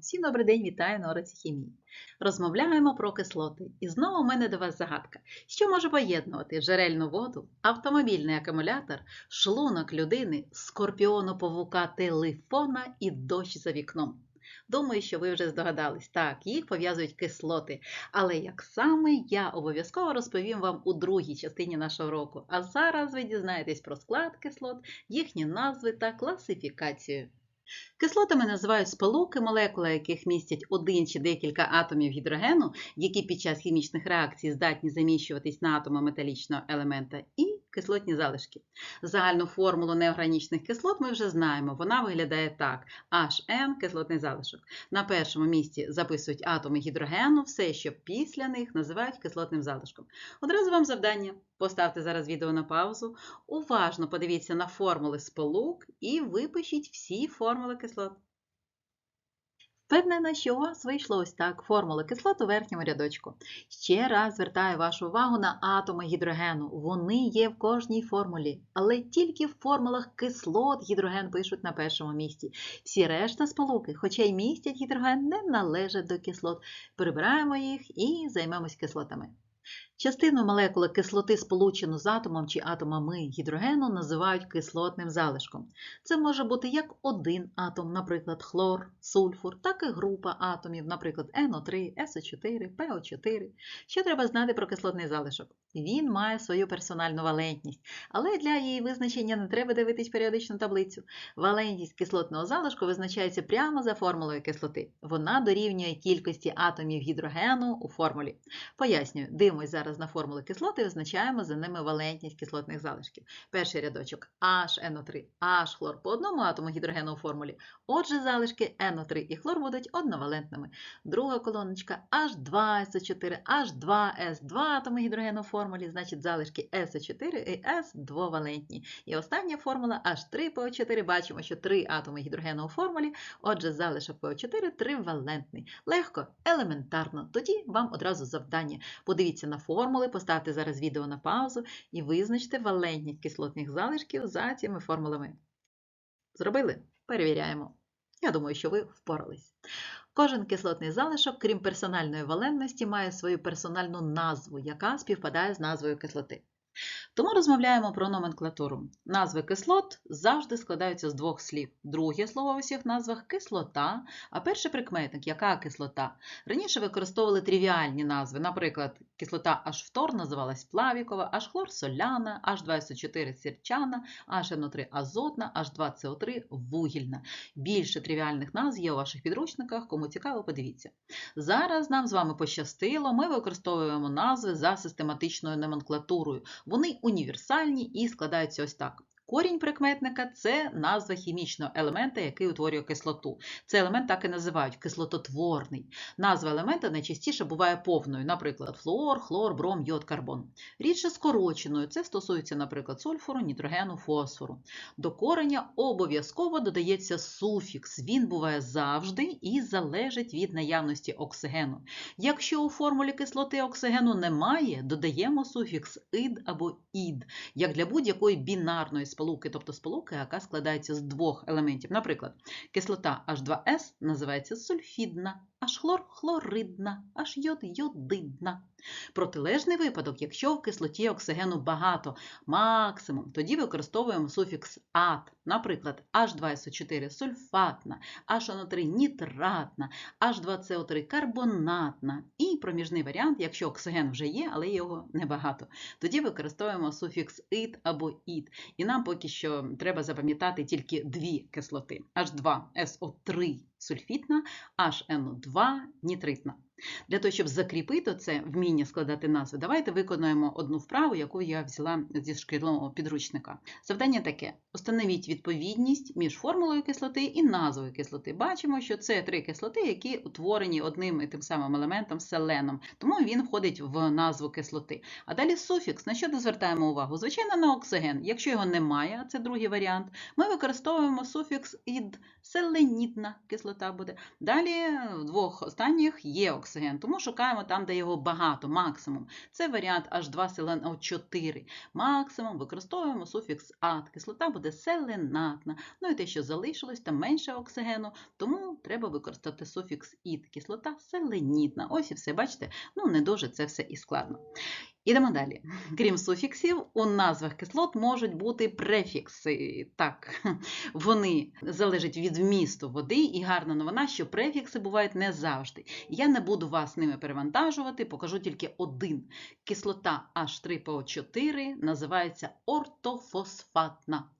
Всім добрий день, вітаю на уроці хімії. Розмовляємо про кислоти. І знову у мене до вас загадка. Що може поєднувати джерельну воду, автомобільний акумулятор, шлунок людини, скорпіону павука телефона і дощ за вікном? Думаю, що ви вже здогадались. Так, їх пов'язують кислоти. Але як саме я обов'язково розповім вам у другій частині нашого року. А зараз ви дізнаєтесь про склад кислот, їхні назви та класифікацію. Кислотами називають сполуки, молекули яких містять один чи декілька атомів гідрогену, які під час хімічних реакцій здатні заміщуватись на атоми металічного елемента, і кислотні залишки. Загальну формулу неорганічних кислот ми вже знаємо. Вона виглядає так: HN – кислотний залишок. На першому місці записують атоми гідрогену, все, що після них називають кислотним залишком. Одразу вам завдання. Поставте зараз відео на паузу, уважно подивіться на формули сполук і випишіть всі формули кислот. Впевнена, що у вас вийшло ось так формула кислот у верхньому рядочку. Ще раз звертаю вашу увагу на атоми гідрогену. Вони є в кожній формулі, але тільки в формулах кислот гідроген пишуть на першому місці. Всі решта сполуки, хоча й містять гідроген, не належать до кислот. Прибираємо їх і займемось кислотами. Частину молекули кислоти, сполучену з атомом чи атомами гідрогену, називають кислотним залишком. Це може бути як один атом, наприклад, хлор, сульфур, так і група атомів, наприклад, НО3, СО4, ПО4. Що треба знати про кислотний залишок? Він має свою персональну валентність, але для її визначення не треба дивитись періодичну таблицю. Валентність кислотного залишку визначається прямо за формулою кислоти. Вона дорівнює кількості атомів гідрогену у формулі. Пояснюю, дивимось зараз на формули кислоти і визначаємо за ними валентність кислотних залишків. Перший рядочок HNO3, H хлор по одному атому гідрогену у формулі. Отже, залишки NO3 і хлор будуть одновалентними. Друга колоночка H2SO4, H2S, два атоми гідрогену у формулі, значить залишки SO4 і S двовалентні. І остання формула H3PO4, бачимо, що три атоми гідрогену у формулі, отже, залишок PO4 тривалентний. Легко, елементарно. Тоді вам одразу завдання. Подивіться на формули, поставте зараз відео на паузу і визначте валентність кислотних залишків за цими формулами. Зробили? Перевіряємо. Я думаю, що ви впорались. Кожен кислотний залишок, крім персональної валентності, має свою персональну назву, яка співпадає з назвою кислоти. Тому розмовляємо про номенклатуру. Назви кислот завжди складаються з двох слів. Друге слово в усіх назвах кислота, а перший прикметник яка кислота. Раніше використовували тривіальні назви, наприклад, кислота H-фтор називалась плавікова, H-хлор соляна, H2SO4 сірчана, HNO3 азотна, H2CO3 вугільна. Більше тривіальних назв є у ваших підручниках, кому цікаво, подивіться. Зараз нам з вами пощастило, ми використовуємо назви за систематичною номенклатурою. Вони універсальні і складаються ось так. Корінь прикметника це назва хімічного елемента, який утворює кислоту. Цей елемент так і називають кислототворний. Назва елемента найчастіше буває повною, наприклад, флуор, хлор, бром, йод, карбон. Рідше скороченою це стосується, наприклад, сульфуру, нітрогену, фосфору. До кореня обов'язково додається суфікс. Він буває завжди і залежить від наявності оксигену. Якщо у формулі кислоти оксигену немає, додаємо суфікс ид або ід, як для будь-якої бінарної сполуки, тобто сполуки, яка складається з двох елементів. Наприклад, кислота H2S називається сульфідна, H-хлор хлоридна, H-йод йодидна. Протилежний випадок, якщо в кислоті оксигену багато, максимум, тоді використовуємо суфікс ат, наприклад, H2SO4 сульфатна, HNO3 нітратна, H2CO3 карбонатна. І проміжний варіант, якщо оксиген вже є, але його небагато, тоді використовуємо суфікс id або ід. І нам поки що треба запам'ятати тільки дві кислоти: H2SO3 сульфітна, HNO2 нітритна. Для того, щоб закріпити це вміння складати назви, давайте виконаємо одну вправу, яку я взяла зі шкільного підручника. Завдання таке: установіть відповідність між формулою кислоти і назвою кислоти. Бачимо, що це три кислоти, які утворені одним і тим самим елементом селеном, тому він входить в назву кислоти. А далі суфікс, на що звертаємо увагу? Звичайно, на оксиген. Якщо його немає, це другий варіант, ми використовуємо суфікс ід селенітна кислота. буде. Далі в двох останніх є оксиген, тому шукаємо там, де його багато, максимум. Це варіант H2 селен 4 Максимум використовуємо суфікс ат. Кислота буде селенатна. Ну і те, що залишилось, там менше оксигену, тому треба використати суфікс ід. Кислота селенітна. Ось і все, бачите, ну не дуже це все і складно. Ідемо далі. Крім суфіксів, у назвах кислот можуть бути префікси. Так, вони залежать від вмісту води, і гарна новина, що префікси бувають не завжди. Я не буду вас ними перевантажувати, покажу тільки один. Кислота H3PO4 називається ортофосфатна.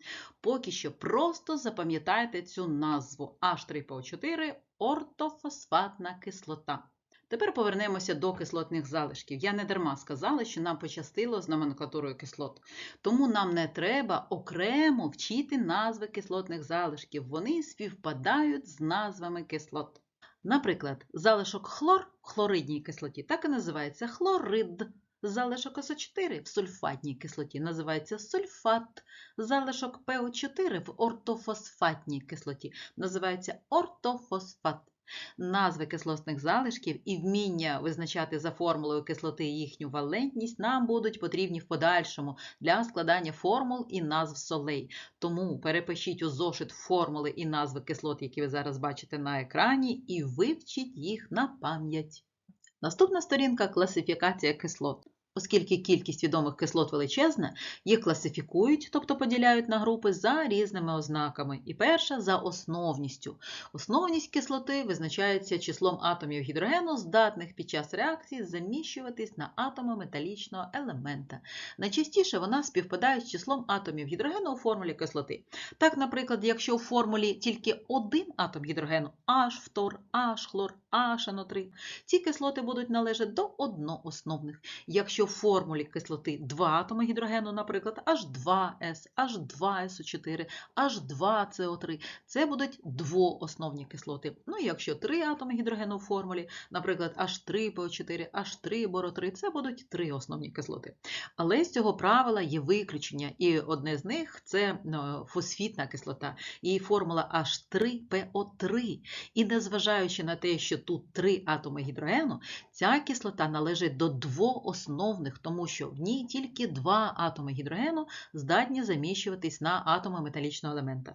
Поки що просто запам'ятайте цю назву H3PO4 ортофосфатна кислота. Тепер повернемося до кислотних залишків. Я не дарма сказала, що нам пощастило з номенклатурою кислот. Тому нам не треба окремо вчити назви кислотних залишків. Вони співпадають з назвами кислот. Наприклад, залишок хлор в хлоридній кислоті так і називається хлорид. Залишок СО4 в сульфатній кислоті називається сульфат. Залишок ПО4 в ортофосфатній кислоті називається ортофосфат. Назви кислотних залишків і вміння визначати за формулою кислоти їхню валентність нам будуть потрібні в подальшому для складання формул і назв солей. Тому перепишіть у зошит формули і назви кислот, які ви зараз бачите на екрані, і вивчіть їх на пам'ять. Наступна сторінка класифікація кислот. Оскільки кількість відомих кислот величезна, їх класифікують, тобто поділяють на групи за різними ознаками. І перша за основністю. Основність кислоти визначається числом атомів гідрогену, здатних під час реакції заміщуватись на атоми металічного елемента. Найчастіше вона співпадає з числом атомів гідрогену у формулі кислоти. Так, наприклад, якщо у формулі тільки один атом гідрогену H, фтор, H, хлор, H, NO3, ці кислоти будуть належати до одноосновних. Якщо в формулі кислоти два атоми гідрогену, наприклад, H2S, H2SO4, H2CO3, це будуть двоосновні кислоти. Ну і якщо три атоми гідрогену в формулі, наприклад, H3PO4, H3BORO3, це будуть три основні кислоти. Але з цього правила є виключення, і одне з них це ну, фосфітна кислота, її формула H3PO3. І незважаючи на те, що тут три атоми гідрогену, ця кислота належить до двоосновних, тому що в ній тільки два атоми гідрогену здатні заміщуватись на атоми металічного елемента.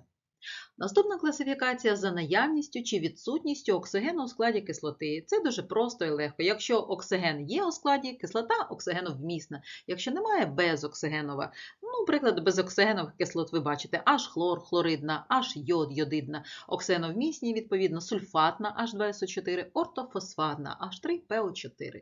Наступна класифікація за наявністю чи відсутністю оксигену у складі кислоти. Це дуже просто і легко. Якщо оксиген є у складі, кислота оксигеновмісна. Якщо немає безоксигенова, ну, приклад безоксигенових кислот ви бачите аж хлор, хлоридна, аж йод, йодидна, оксигеновмісні, відповідно, сульфатна H2SO4, ортофосфатна H3PO4.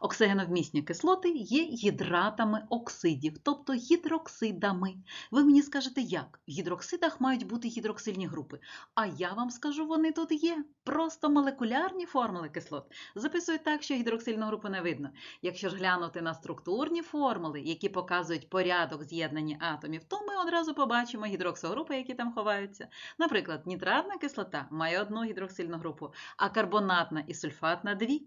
Оксигеновмісні кислоти є гідратами оксидів, тобто гідроксидами. Ви мені скажете, як? В гідроксидах мають бути гідроксильні групи. А я вам скажу, вони тут є. Просто молекулярні формули кислот. Записують так, що гідроксильну групу не видно. Якщо ж глянути на структурні формули, які показують порядок з'єднання атомів, то ми одразу побачимо гідроксогрупи, які там ховаються. Наприклад, нітратна кислота має одну гідроксильну групу, а карбонатна і сульфатна дві.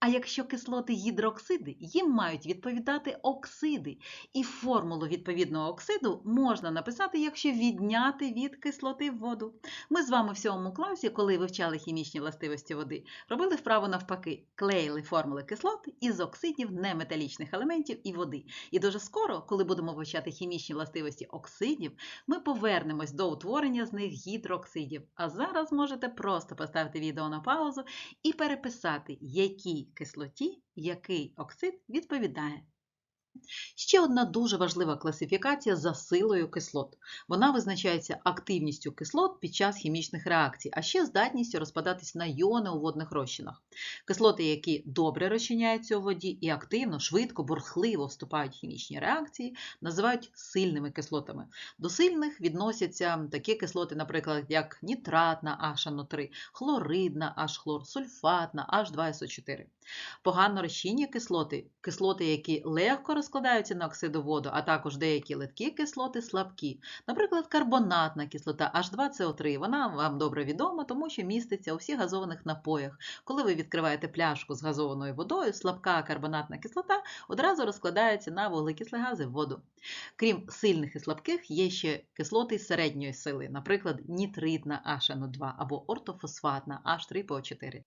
А якщо кислоти гідроксиди, їм мають відповідати оксиди. І формулу відповідного оксиду можна написати, якщо відняти від кислоти воду. Ми з вами в сьомому класі, коли вивчали хімічні властивості води, робили вправу навпаки, клеїли формули кислот із оксидів неметалічних елементів і води. І дуже скоро, коли будемо вивчати хімічні властивості оксидів, ми повернемось до утворення з них гідроксидів. А зараз можете просто поставити відео на паузу і переписати, якій кислоті який оксид відповідає. Ще одна дуже важлива класифікація за силою кислот. Вона визначається активністю кислот під час хімічних реакцій, а ще здатністю розпадатись на іони у водних розчинах. Кислоти, які добре розчиняються у воді і активно, швидко, бурхливо вступають в хімічні реакції, називають сильними кислотами. До сильних відносяться такі кислоти, наприклад, як нітратна HNO3, хлоридна H-хлор, сульфатна H2SO4. Погано розчинні кислоти, кислоти, які легко розкладаються на оксиду воду, а також деякі литкі кислоти слабкі. Наприклад, карбонатна кислота H2CO3. Вона вам добре відома, тому що міститься у всіх газованих напоях. Коли ви відкриваєте пляшку з газованою водою, слабка карбонатна кислота одразу розкладається на вуглекислі гази в воду. Крім сильних і слабких, є ще кислоти середньої сили, наприклад, нітритна HNO2 або ортофосфатна H3PO4.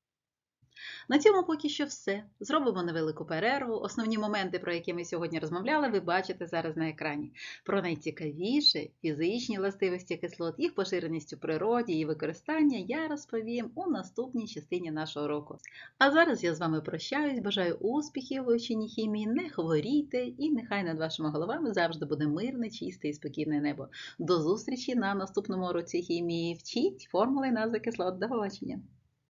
На цьому поки що все. Зробимо невелику перерву. Основні моменти, про які ми сьогодні розмовляли, ви бачите зараз на екрані. Про найцікавіше фізичні властивості кислот, їх поширеність у природі і використання я розповім у наступній частині нашого року. А зараз я з вами прощаюсь, бажаю успіхів у вивченні хімії, не хворійте і нехай над вашими головами завжди буде мирне, чисте і спокійне небо. До зустрічі на наступному уроці хімії. Вчіть формули назви кислот. До побачення!